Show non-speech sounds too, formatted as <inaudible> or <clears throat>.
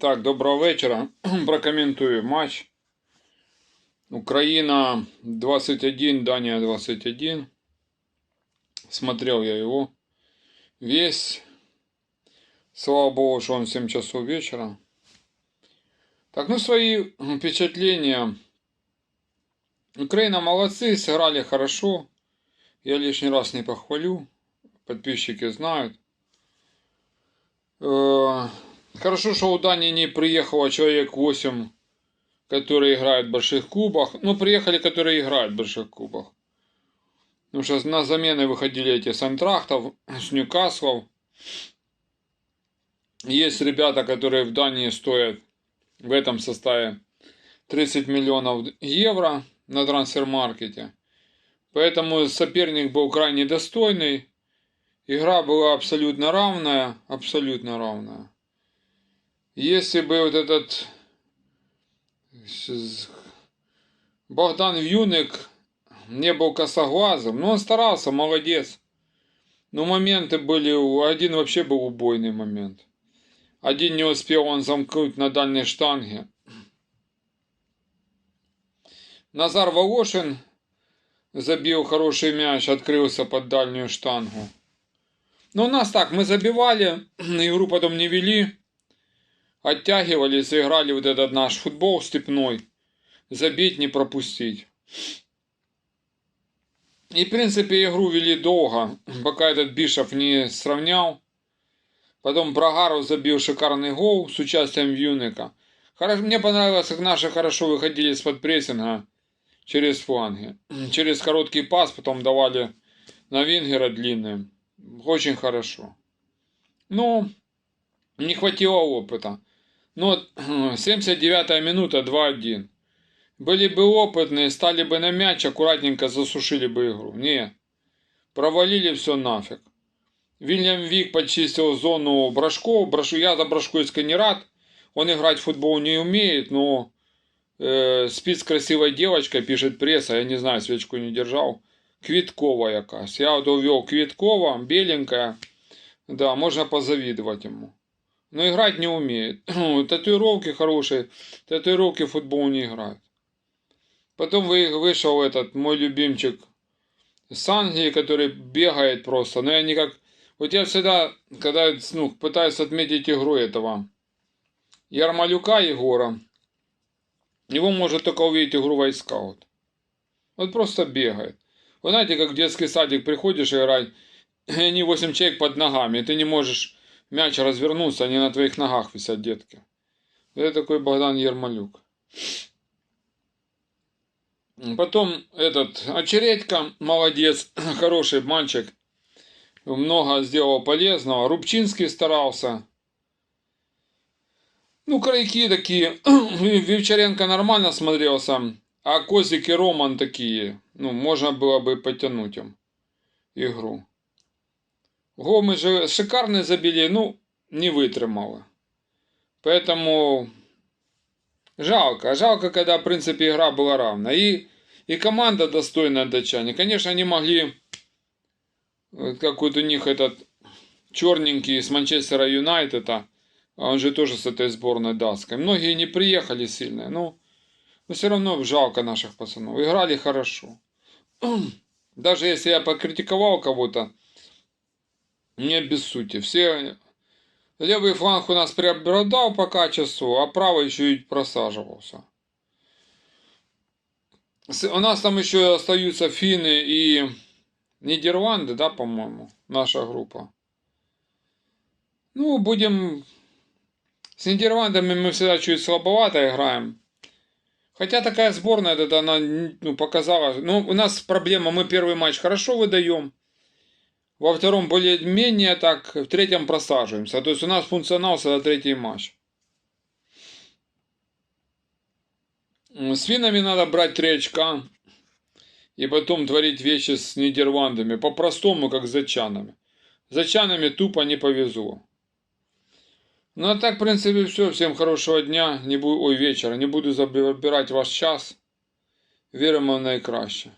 Так, доброго вечора. <clears throat> Прокоментую матч. Украина 21, Дания 21. Смотрел я его весь. Слава богу, что он в 7 часов вечера. Так, ну свои впечатления. Украина молодцы, сыграли хорошо. Я лишний раз не похвалю. Подписчики знают. Хорошо, что у Дании не приехало человек 8, которые играют в больших клубах. Ну, приехали, которые играют в больших клубах. Потому что на замены выходили эти с Антрахтов, с Ньюкаслов. Есть ребята, которые в Дании стоят в этом составе 30 миллионов евро на трансфер-маркете. Поэтому соперник был крайне достойный. Игра была абсолютно равная, абсолютно равная. Если бы вот этот Богдан Вьюник не был косоглазым, но он старался, молодец. Но моменты были, один вообще был убойный момент. Один не успел он замкнуть на дальней штанге. Назар Волошин забил хороший мяч, открылся под дальнюю штангу. Но у нас так, мы забивали, <clears throat> игру потом не вели оттягивались, играли вот этот наш футбол степной. Забить, не пропустить. И, в принципе, игру вели долго, пока этот Бишов не сравнял. Потом Брагаров забил шикарный гол с участием Вьюника. Хорошо, мне понравилось, как наши хорошо выходили из-под прессинга через фланги. Через короткий пас потом давали на Вингера длинный. Очень хорошо. Ну, не хватило опыта. Ну, <clears throat> 79 минута, 2-1. Были бы опытные, стали бы на мяч, аккуратненько засушили бы игру. Не, провалили все нафиг. Вильям Вик почистил зону Брашко. Брашу, я за Брашко не рад. Он играть в футбол не умеет, но э, спит с красивой девочкой, пишет пресса. Я не знаю, свечку не держал. Квиткова якась. Я вот увел Квиткова, беленькая. Да, можно позавидовать ему но играть не умеет. <clears throat> Татуировки хорошие, татуировки в футбол не играют. Потом вышел этот мой любимчик с Англии, который бегает просто. Но я никак... Вот я всегда, когда ну, пытаюсь отметить игру этого Ярмалюка Егора, его может только увидеть игру войскаут. Вот просто бегает. Вы знаете, как в детский садик приходишь играть, <clears throat> и они 8 человек под ногами, ты не можешь мяч развернулся, они на твоих ногах висят, детки. Это такой Богдан Ермолюк. Потом этот Очередько, молодец, <clears throat> хороший мальчик. Много сделал полезного. Рубчинский старался. Ну, крайки такие. <clears throat> Вивчаренко нормально смотрелся. А Козик и Роман такие. Ну, можно было бы потянуть им игру. Го мы же шикарно забили, ну, не вытримали. Поэтому жалко. Жалко, когда, в принципе, игра была равна. И, и команда достойная датчане. Конечно, они могли, как вот у них этот черненький из Манчестера Юнайтеда, он же тоже с этой сборной датской. Многие не приехали сильно, но, но все равно жалко наших пацанов. Играли хорошо. <clears throat> Даже если я покритиковал кого-то, не без сути. Все левый фланг у нас преобладал по качеству, а правый еще и просаживался. У нас там еще остаются финны и Нидерланды, да, по-моему, наша группа. Ну, будем... С Нидерландами мы всегда чуть слабовато играем. Хотя такая сборная, это она ну, показала. Ну, у нас проблема, мы первый матч хорошо выдаем во втором более-менее так, в третьем просаживаемся. То есть у нас функционал за третий матч. С финами надо брать три очка и потом творить вещи с Нидерландами. По-простому, как с зачанами. Зачанами тупо не повезло. Ну а так, в принципе, все. Всем хорошего дня. Не буду, ой, вечера. Не буду забирать ваш час. Віримо в найкраще.